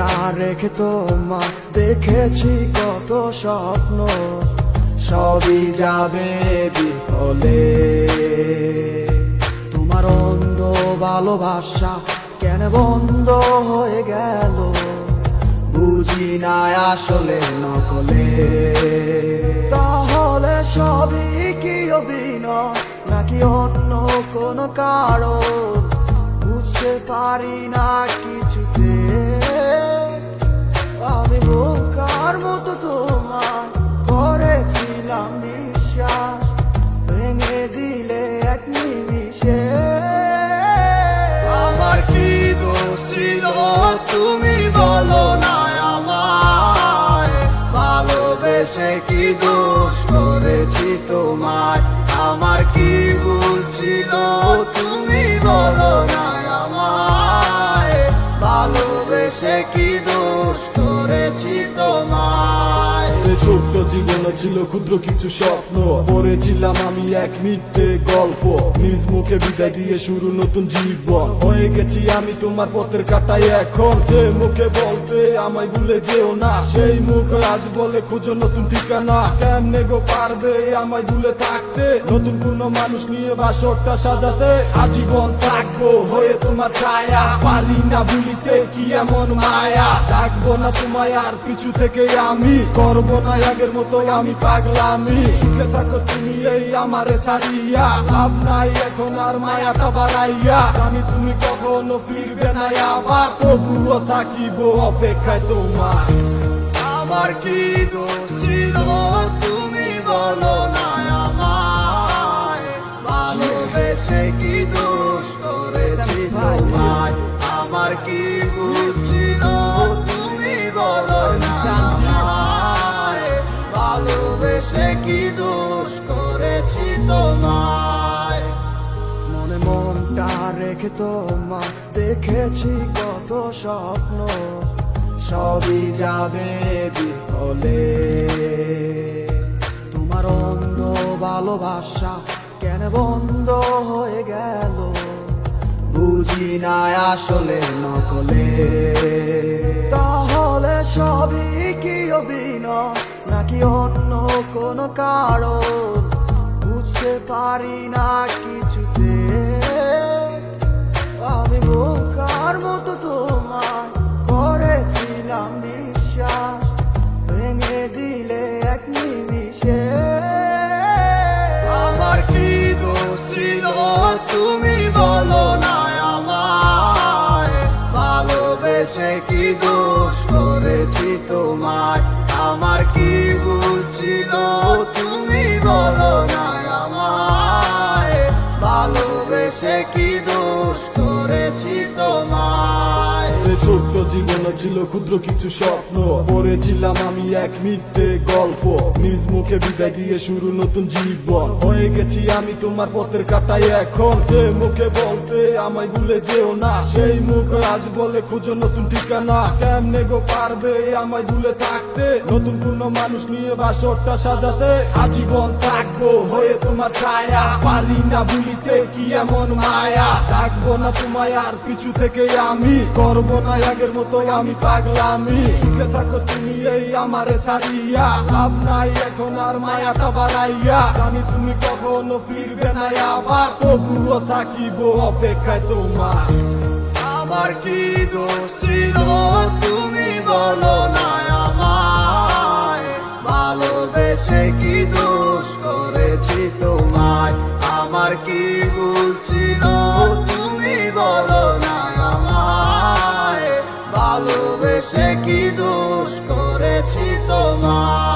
রেখে তোমার। দেখেছি কত স্বপ্ন, সবই যাবে বিফলে। তোমার অন্ধ ভালোবাসা কেন বন্ধ হয়ে গেল? বুঝি না আসলে নকলে। তাহলে সবই কি অভিনয়, নাকি অন্য কোনো কারণ? বুঝতে পারি না কিছুতে তুমি বলো না আমায়, ভালোবেসে কি দোষ করেছি তোমায়? আমার কি ভুল ছিল? তুমি বলো না আমায়, ভালোবেসে কি জীবনে ছিল ক্ষুদ্র কিছু স্বপ্ন। পড়েছিলাম আমি এক মিথ্যে গল্প। নিজ মুখে বিদায় দিয়ে শুরু নতুন জীবন। হয়ে গেছি আমি তোমার পথের কাটাই এখন। যে মুখে বলতে আমায় ভুলে যেও না। সেই মুখ আজ বলে, খুঁজো নতুন ঠিকানা। কেমনে গো পারবে আমায় ভুলে থাকতে? নতুন কোন মানুষ নিয়ে বাসরটা সাজাতে আজীবন থাকব। হয়ে তোমার ছায়া, পারি না ভুলিতে কি এমন মায়া? ডাকবো না তোমায় আর পিছু থেকে আমি। করব না আগের মতো আমি পাগলামি। সুখে থাকো তুমি এই আমারে সারিয়া লাভ নাই এখন আর মায়াটা বাড়াইয়া। জানি তুমি কখনো ফিরবে না আবার। তবুও থাকিব অপেক্ষায় তোমার। আমার কি দোষ তুমি বলো। রেখে তোমার দেখেছি কত স্বপ্ন, সবই যাবে বিফলে। তোমার অন্ধ ভালোবাসা কেন বন্ধ হয়ে গেল? বুঝি না আসলে নকলে। তাহলে সবই কি অভিনয়, নাকি অন্য কোনো কারণ? বুঝতে পারি না কিছুতে। বোকার মতো তোমার করেছিলাম বিশ্বাস ভেঙে দিলে এক নিমিষে। দোষ ছিল তুমি বলো না আমায়। ভালোবেসে কি দোষ করেছি তোমায়? দোষ করেছি ছোট্ট জীবনে ছিল ক্ষুদ্র কিছু স্বপ্ন। পড়েছিলাম আমি এক মিথ্যে গল্প। নিজ মুখে বিদায় দিয়ে শুরু নতুন জীবন। হয়ে গেছি আমি তোমার পথের কাটাই এখন। যে মুখে বলতে আমায় ভুলে যেও না। সেই মুখ আজ বলে খুঁজো নতুন ঠিকানা। কেমনে গো পারবে আমায় ভুলে থাকতে? নতুন কোন মানুষ নিয়ে বাসরটা সাজাতে আজীবন থাকব। হয়ে তোমার ছায়া, পারি না ভুলিতে কি এমন মায়া? থাকব না তোমায় আর পিছু থেকে আমি। করব না আগের মতো আমি পাগলামি। সুখে থাকো তুমি এই আমারে সারিয়া। লাভ নাই এখন আর মায়াটা বাড়াইয়া। জানি তুমি কখনো ফিরবে না আবার। তবুও থাকিব অপেক্ষায় তোমার। আমার কি দোষ ছিল? তুমি বলো না আমায়। ভালোবেসে কি দোষ করেছি তোমায়? আমার কি ভুল ছিল? তুমি বলো না ভালোবেসে কি দোষ করেছি তোমার